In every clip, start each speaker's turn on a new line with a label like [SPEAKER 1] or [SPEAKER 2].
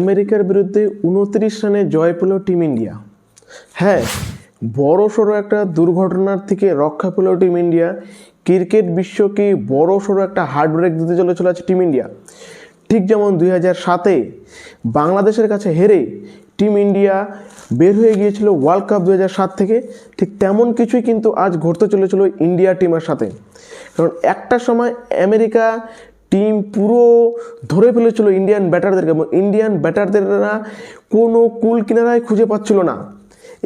[SPEAKER 1] আমেরিকার বিরুদ্ধে উনত্রিশ রানে জয় পেল টিম ইন্ডিয়া। হ্যাঁ বড় সড়ো একটা দুর্ঘটনার থেকে রক্ষা পেল টিম ইন্ডিয়া। ক্রিকেট বিশ্বকে বড় সড়ো একটা হার্ড ব্রেক দিতে চলে আছে টিম ইন্ডিয়া। ঠিক যেমন দুই হাজার সাতে বাংলাদেশের কাছে হেরে টিম ইন্ডিয়া বের হয়ে গিয়েছিল ওয়ার্ল্ড কাপ দু সাত থেকে, ঠিক তেমন কিছুই কিন্তু আজ ঘটতে চলেছিল ইন্ডিয়া টিমের সাথে। কারণ একটা সময় আমেরিকা টিম পুরো ধরে ফেলেছিল ইন্ডিয়ান ব্যাটারদেরকে এবং ইন্ডিয়ান ব্যাটারদেররা কোনো কুল কিনারায় খুঁজে পাচ্ছিল না।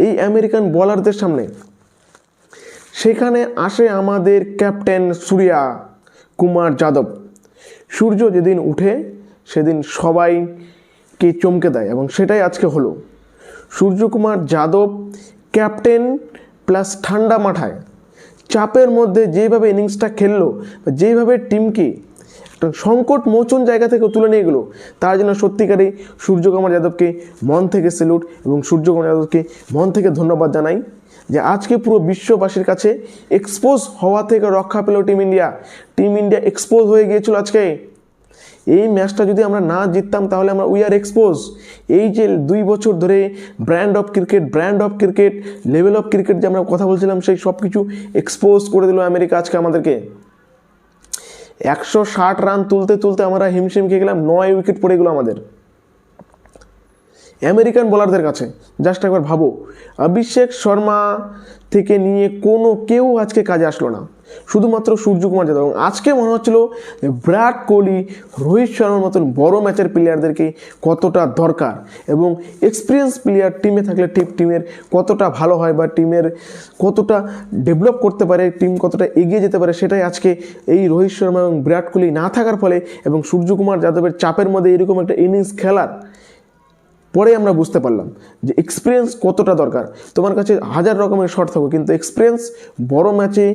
[SPEAKER 1] এই আমেরিকান বলারদের সামনে। সেখানে আসে আমাদের ক্যাপ্টেন সূর্যা কুমার যাদব। সূর্য যেদিন উঠে, সেদিন সবাইকে চমকে দেয় এবং সেটাই আজকে হলো। সূর্যকুমার যাদব ক্যাপ্টেন প্লাস ঠান্ডা মাঠায় চাপের মধ্যে যেভাবে ইনিংসটা খেললো বা যেভাবে টিমকে সংকট মোচন জায়গা থেকে তুলে নিয়ে গেলো। তার জন্য সত্যিকারেই সূর্যকুমার যাদবকে মন থেকে সেলুট এবং সূর্যকুমার যাদবকে মন থেকে ধন্যবাদ জানাই যে আজকে পুরো বিশ্ববাসীর কাছে এক্সপোজ হওয়া থেকে রক্ষা পেল team India team India expose হয়ে গিয়েছিল আজকে। এই ম্যাচটা যদি আমরা না জিততাম, তাহলে আমরা উই আর এক্সপোজ এই যে দুই বছর ধরে brand of cricket brand of cricket level of cricket যে আমরা কথা বলছিলাম, সেই সব কিছু এক্সপোজ করে দিল আমেরিকা আজকে আমাদেরকে। একশো ষাট রান তুলতে তুলতে আমরা হিমশিম খেয়ে গেলাম নয় উইকেট পড়ে গেলো আমাদের। আমেরিকান বোলারদের কাছে। জাস্ট একবার ভাবো, অভিষেক শর্মা থেকে নিয়ে কোনো কেউ আজকে কাজে আসলো না। শুধুমাত্র সূর্যকুমার যাদব। এবং আজকে মনে হচ্ছিল বিরাট কোহলি, রোহিত শর্মার মতন বড় ম্যাচের প্লেয়ারদেরকে কতটা দরকার এবং এক্সপিরিয়েন্স প্লেয়ার টিমে থাকলে ঠিক টিমের কতটা ভালো হয় বা টিমের কতটা ডেভেলপ করতে পারে টিম কতটা এগিয়ে যেতে পারে সেটাই আজকে এই রোহিত শর্মা এবং বিরাট কোহলি না থাকার ফলে এবং সূর্যকুমার যাদবের চাপের মধ্যে এরকম একটা ইনিংস খেলার পরে আমরা বুঝতে পারলাম যে এক্সপিরিয়েন্স কতটা দরকার। তোমার কাছে হাজার রকমের শর্ট থাকো কিন্তু এক্সপিরিয়েন্স বড় ম্যাচে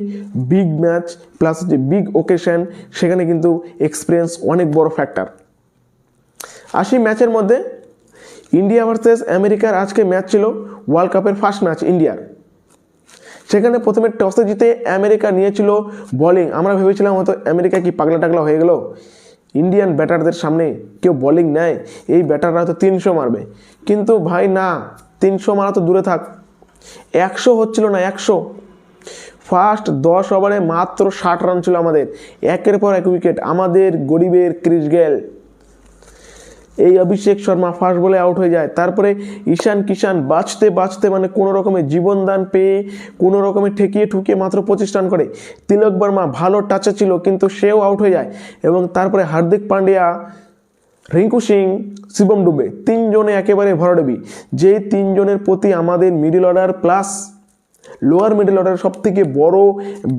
[SPEAKER 1] বিগ ম্যাচ প্লাস যে বিগ ওকেশন সেখানে কিন্তু এক্সপিরিয়েন্স অনেক বড় ফ্যাক্টর আসি ম্যাচের মধ্যে ইন্ডিয়া ভার্সেস আমেরিকার আজকে ম্যাচ ছিল ওয়ার্ল্ড কাপের ফার্স্ট ম্যাচ ইন্ডিয়ার সেখানে প্রথমে টসে জিতে আমেরিকা নিয়েছিল বোলিং আমরা ভেবেছিলাম হয়তো আমেরিকা কি পাগলা টাগলা হয়ে গেল। ইন্ডিয়ান ব্যাটারদের সামনে কেউ বোলিং নেয়, এই ব্যাটাররা হয়তো তিনশো মারবে। কিন্তু ভাই, না, তিনশো মারা তো দূরে থাক। একশো হচ্ছিল না, একশো। ফার্স্ট দশ ওভারে মাত্র ষাট রান ছিল আমাদের। একের পর এক উইকেট আমাদের গরিবের ক্রিস গেল। এই অভিষেক শর্মা ফার্স্ট বলে আউট হয়ে যায়। তারপরে ঈশান কিষান বাঁচতে বাঁচতে মানে কোনো রকমের জীবনদান পেয়ে কোনো রকমে ঠেকিয়ে ঠুকিয়ে মাত্র পঁচিশ রান করে। তিলক বর্মা ভালো টাচে ছিল, কিন্তু সেও আউট হয়ে যায়। এবং তারপরে হার্দিক পান্ডিয়া, রিঙ্কু সিং, শিবম ডুবে। তিনজনে একেবারে ভরাডবি। যেই তিনজনের প্রতি আমাদের middle order plus lower middle order সব থেকে বড়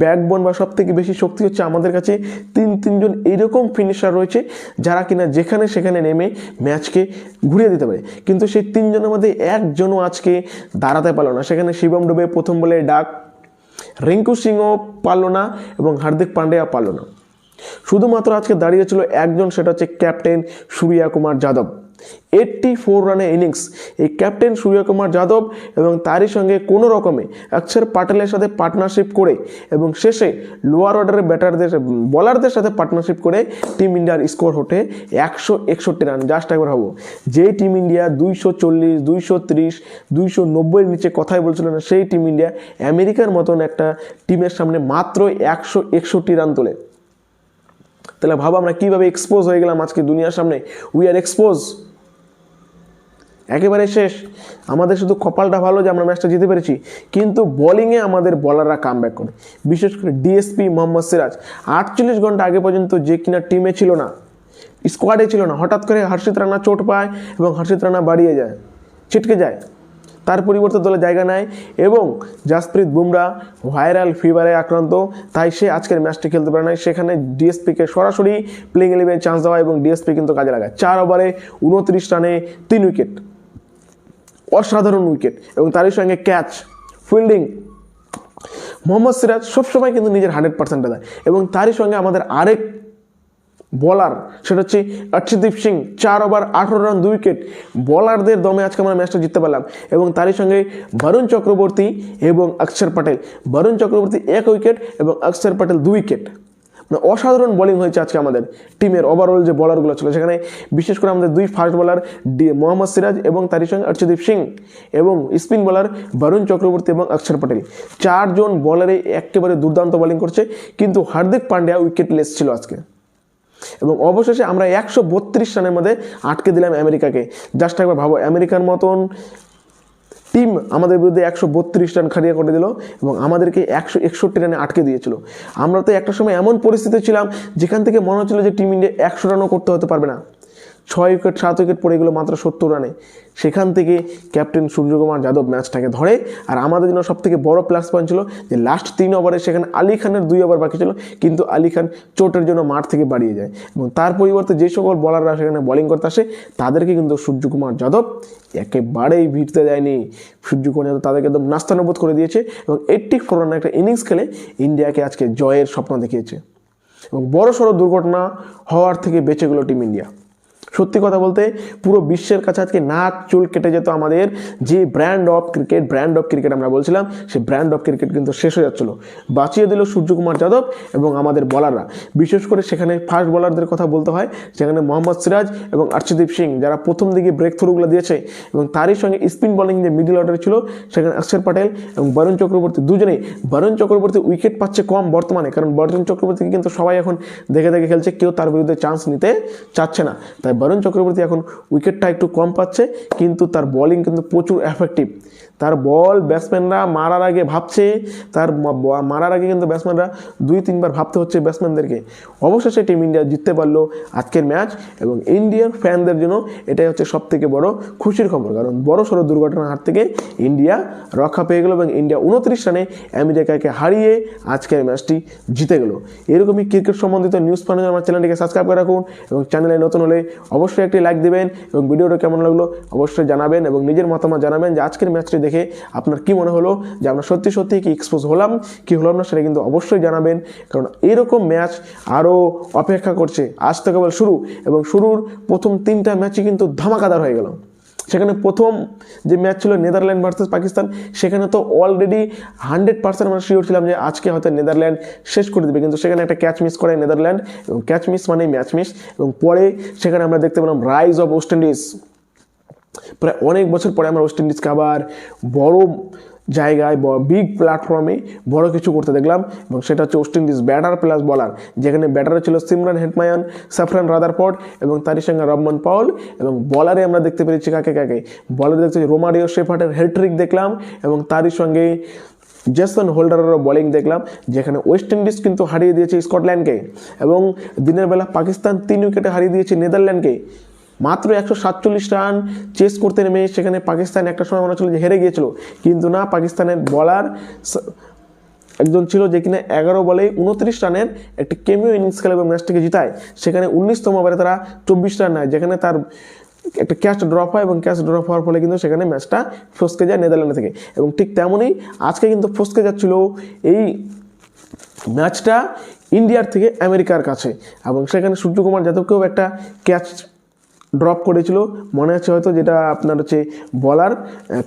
[SPEAKER 1] ব্যাকবোন বা সব থেকে বেশি শক্তি হচ্ছে আমাদের কাছে তিন, তিনজন এইরকম ফিনিশার রয়েছে যারা কিনা যেখানে সেখানে নেমে ম্যাচকে ঘুরিয়ে দিতে পারে। কিন্তু সেই তিনজনের মধ্যে একজনও আজকে দাঁড়াতে পারল না। সেখানে শিবম ডুবে প্রথম বলে ডাক, রিঙ্কু সিংও পারল না এবং হার্দিক পান্ডিয়া পারল না। শুধুমাত্র আজকে দাঁড়িয়েছিল একজন, সেটা হচ্ছে captain Surya Kumar Yadav. Eighty four রানের ইনিংস এই ক্যাপ্টেন সূর্যা কুমার যাদব এবং তারই সঙ্গে কোনো রকমে অক্ষর পাটেলের সাথে পার্টনারশিপ করে এবং শেষে লোয়ার অর্ডারের ব্যাটারদের বলারদের সাথে পার্টনারশিপ করে টিম ইন্ডিয়ার স্কোর ওঠে একশো একষট্টি রান জাস্ট একবার হব যেই টিম ইন্ডিয়া দুইশো চল্লিশ, দুইশো ত্রিশ, দুইশো নব্বইয়ের নিচে কথাই বলছিল না, সেই টিম ইন্ডিয়া আমেরিকার মতন একটা টিমের সামনে মাত্র একশো একষট্টি রান তোলে। তাহলে ভাবো আমরা কীভাবে এক্সপোজ হয়ে গেলাম আজকে দুনিয়ার সামনে। উই আর এক্সপোজ একেবারে শেষ। আমাদের শুধু কপালটা ভালো যে আমরা ম্যাচটা জিতে পেরেছি, কিন্তু বোলিংয়ে আমাদের বলাররা কাম ব্যাক করে। বিশেষ করে ডিএসপি মোহাম্মদ সিরাজ, আটচল্লিশ ঘণ্টা আগে পর্যন্ত যে কিনা টিমে ছিল না স্কোয়াডে ছিল না। হঠাৎ করে হর্ষিত রানা চোট পায় এবং হর্ষিত রানা বাড়িয়ে যায়, ছিটকে যায়। তার পরিবর্তে দলে জায়গা নেয় এবং জাসপ্রীত বুমরা ভাইরাল ফিভারে আক্রান্ত। তাই সে আজকের ম্যাচটি খেলতে পারে না সেখানে ডিএসপিকে সরাসরি প্লেইং ইলেভেন চান্স দেওয়া এবং ডিএসপি কিন্তু কাজে লাগায়। চার ওভারে উনত্রিশ রানে তিন উইকেট অসাধারণ উইকেট এবং তারই সঙ্গে ক্যাচ ফিল্ডিং মোহাম্মদ সিরাজ সবসময় কিন্তু নিজের হান্ড্রেড পার্সেন্টে দেয় এবং তারই সঙ্গে আমাদের আরেক বলার সেটা হচ্ছে অর্ষদীপ সিং, চার ওভার আঠেরো রান দুই উইকেট বলারদের দমে আজকে আমরা ম্যাচটা জিততে পারলাম এবং তারই সঙ্গে বরুণ চক্রবর্তী এবং অক্ষর প্যাটেল বরুণ চক্রবর্তী এক উইকেট এবং অক্ষর প্যাটেল দুই উইকেট অসাধারণ বোলিং হয়েছে আজকে আমাদের টিমের ওভারঅল যে বলারগুলো ছিল। সেখানে বিশেষ করে আমাদের দুই ফাস্ট বোলার ডি মোহাম্মদ সিরাজ এবং তারই সঙ্গে অর্চদীপ সিং এবং স্পিন বোলার বরুণ চক্রবর্তী এবং অক্ষর পটেল। চারজন বলারে একেবারে দুর্দান্ত বোলিং করছে, কিন্তু হার্দিক পান্ডিয়া উইকেটলেস ছিল আজকে। এবং অবশেষে আমরা একশো বত্রিশ রানের মধ্যে আটকে দিলাম আমেরিকাকে। জাস্ট একবার ভাবো, আমেরিকার মতন টিম আমাদের বিরুদ্ধে একশো বত্রিশ রান খাড়িয়ে করে দিল এবং আমাদেরকে একশো একষট্টি রানে আটকে দিয়েছিল। আমরা তো একটা সময় এমন পরিস্থিতি ছিলাম যেখান থেকে মনে হচ্ছিল যে টিম ইন্ডিয়া একশো রানও করতে হতে পারবে না। ছয় উইকেট, সাত উইকেট পড়ে গেলো মাত্র সত্তর রানে। সেখান থেকে ক্যাপ্টেন সূর্যকুমার যাদব ম্যাচটাকে ধরে। আর আমাদের জন্য সব থেকে বড় প্লাস পয়েন্ট ছিল যে লাস্ট তিন ওভারে সেখানে আলী খানের দুই ওভার বাকি ছিল, কিন্তু আলী খান চোটের জন্য মাঠ থেকে বাড়িয়ে যায়। এবং তার পরিবর্তে যে সকল বলাররা সেখানে বোলিং করতে আসে, তাদেরকে কিন্তু সূর্যকুমার যাদব একেবারেই ভিড়তে দেয়নি। সূর্যকুমার যাদব তাদেরকে একদম নাস্তানুবোধ করে দিয়েছে এবং এইট্টি ফোর রানের একটা ইনিংস খেলে ইন্ডিয়াকে আজকে জয়ের স্বপ্ন দেখিয়েছে। এবং বড় সড়ো দুর্ঘটনা হওয়ার থেকে বেঁচে গেল টিম ইন্ডিয়া সত্যি কথা বলতে পুরো বিশ্বের কাছে আজকে নাক চুল কেটে যেত আমাদের। যে brand of cricket brand of cricket আমরা বলছিলাম সেই ব্র্যান্ড অফ ক্রিকেট কিন্তু শেষ হয়ে যাচ্ছিল। বাঁচিয়ে দিল সূর্যকুমার যাদব এবং আমাদের বলাররা বিশেষ করে সেখানে ফাস্ট বলারদের কথা বলতে হয়, সেখানে মোহাম্মদ সিরাজ এবং আর্শদীপ সিং, যারা প্রথম দিকে ব্রেক থ্রুগুলো দিয়েছে এবং তারই সঙ্গে স্পিন বোলিং যে মিডল অর্ডার ছিল, সেখানে অক্ষর প্যাটেল এবং বরুণ চক্রবর্তী দুজনেই। বরুণ চক্রবর্তী উইকেট পাচ্ছে কম বর্তমানে, কারণ বরুণ চক্রবর্তীকে কিন্তু সবাই এখন দেখে দেখে খেলছে, কেউ তার বিরুদ্ধে চান্স নিতে চাচ্ছে না। তাই বরুণ চক্রবর্তী এখন উইকেটটা একটু কম পাচ্ছে কিন্তু তার বোলিং কিন্তু প্রচুর এফেক্টিভ তার বল ব্যাটসম্যানরা মারার আগে ভাবছে, তার মারার আগে কিন্তু ব্যাটসম্যানরা দুই, তিনবার ভাবতে হচ্ছে ব্যাটসম্যানদেরকে অবশেষে টিম ইন্ডিয়া জিততে পারল আজকের ম্যাচ এবং ইন্ডিয়ার ফ্যানদের জন্য এটাই হচ্ছে সব থেকে বড় খুশির খবর। কারণ বড় সড়ো দুর্ঘটনার হাত থেকে ইন্ডিয়া রক্ষা পেয়ে গেল এবং ইন্ডিয়া উনত্রিশ রানে আমেরিকাকে হারিয়ে আজকের ম্যাচটি জিতে গেল। এরকমই ক্রিকেট সম্বন্ধিত নিউজ পাওয়ার আমার চ্যানেলটিকে সাবস্ক্রাইব করে রাখুন এবং চ্যানেলে নতুন হলে অবশ্যই একটি লাইক দেবেন এবং ভিডিওটা কেমন লাগল অবশ্যই জানাবেন এবং নিজের মতামত জানাবেন যে আজকের ম্যাচটি দেখে আপনার কি মনে হলো যে আমরা সত্যি সত্যি কি এক্সপোজ হলাম, কি হলাম না সেটা কিন্তু অবশ্যই জানাবেন। কারণ এরকম ম্যাচ আরও অপেক্ষা করছে। আজ তো কেবল শুরু এবং শুরুর প্রথম তিনটা ম্যাচই কিন্তু ধামাকাদার হয়ে গেল। সেখানে প্রথম যে ম্যাচ ছিল নেদারল্যান্ড ভার্সেস পাকিস্তান, সেখানে তো অলরেডি হান্ড্রেড পার্সেন্ট আমরা শিওর ছিলাম যে আজকে হয়তো নেদারল্যান্ড শেষ করে দেবে। কিন্তু সেখানে একটা ক্যাচ মিস করে নেদারল্যান্ড এবং ক্যাচ মিস মানেই ম্যাচ মিস এবং পরে সেখানে আমরা দেখতে পেলাম রাইজ অফ ওয়েস্ট ইন্ডিজ প্রায় অনেক বছর পরে আমরা ওয়েস্ট ইন্ডিজকে আবার বড় জায়গায় বিগ প্ল্যাটফর্মে বড় কিছু করতে দেখলাম এবং সেটা হচ্ছে ওয়েস্ট ইন্ডিজ ব্যাটার প্লাস বলার যেখানে ব্যাটারে ছিল সিমরান হেটমায়ান সাফরান রাদারফোর্ড এবং তারই সঙ্গে রহমান পাউল এবং বলারে আমরা দেখতে পেরেছি কাকে কাকে? বলারে দেখতে রোমারিও শেফার্টের হেডট্রিক দেখলাম এবং তারই সঙ্গে জেসন হোল্ডারেরও বোলিং দেখলাম, যেখানে ওয়েস্ট ইন্ডিজ কিন্তু হারিয়ে দিয়েছে স্কটল্যান্ডকে এবং দিনের বেলা পাকিস্তান তিন উইকেটে হারিয়ে দিয়েছে নেদারল্যান্ডকে মাত্র একশো সাতচল্লিশ রান চেস করতে নেমে সেখানে পাকিস্তান একটা সময় মনে হচ্ছিল যে হেরে গিয়েছিল। কিন্তু না, পাকিস্তানের বলার একজন ছিল যে কিনা এগারো বলে উনত্রিশ রানের একটি কেমিও ইনিংস খেলে এবং ম্যাচটিকে জিতায়। সেখানে উনিশতম ওভারে তারা চব্বিশ রান নেয়, যেখানে তার একটা ক্যাচ ড্রপ হয় এবং ক্যাচ ড্রপ হওয়ার ফলে কিন্তু সেখানে ম্যাচটা ফসকে যায় নেদারল্যান্ড থেকে। এবং ঠিক তেমনই আজকে কিন্তু ফসকে যাচ্ছিল এই ম্যাচটা ইন্ডিয়ার থেকে আমেরিকার কাছে। এবং সেখানে সূর্যকুমার যাদবকেও একটা ক্যাচ ড্রপ করেছিল। মনে আছে হয়তো যেটা আপনার হচ্ছে বলার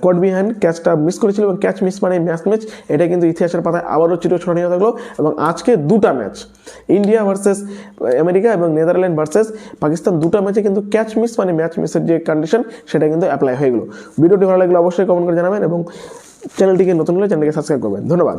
[SPEAKER 1] কট বিহাইন্ড ক্যাচটা মিস করেছিল এবং ক্যাচ মিস মানে ম্যাচ ম্যাচ এটা কিন্তু ইতিহাসের পাতায় আবারও চিরস্মরণীয় থাকল। এবং আজকে দুটা ম্যাচ ইন্ডিয়া ভার্সেস আমেরিকা এবং নেদারল্যান্ড ভার্সেস পাকিস্তান দুটা ম্যাচে কিন্তু ক্যাচ মিস মানে ম্যাচ মিসের যে কন্ডিশন সেটা কিন্তু অ্যাপ্লাই হয়ে গেলো। ভিডিওটি ভালো লাগলে অবশ্যই কমেন্ট করে জানাবেন এবং চ্যানেলটিকে নতুন হলে চ্যানেলটিকে সাবস্ক্রাইব করবেন। ধন্যবাদ।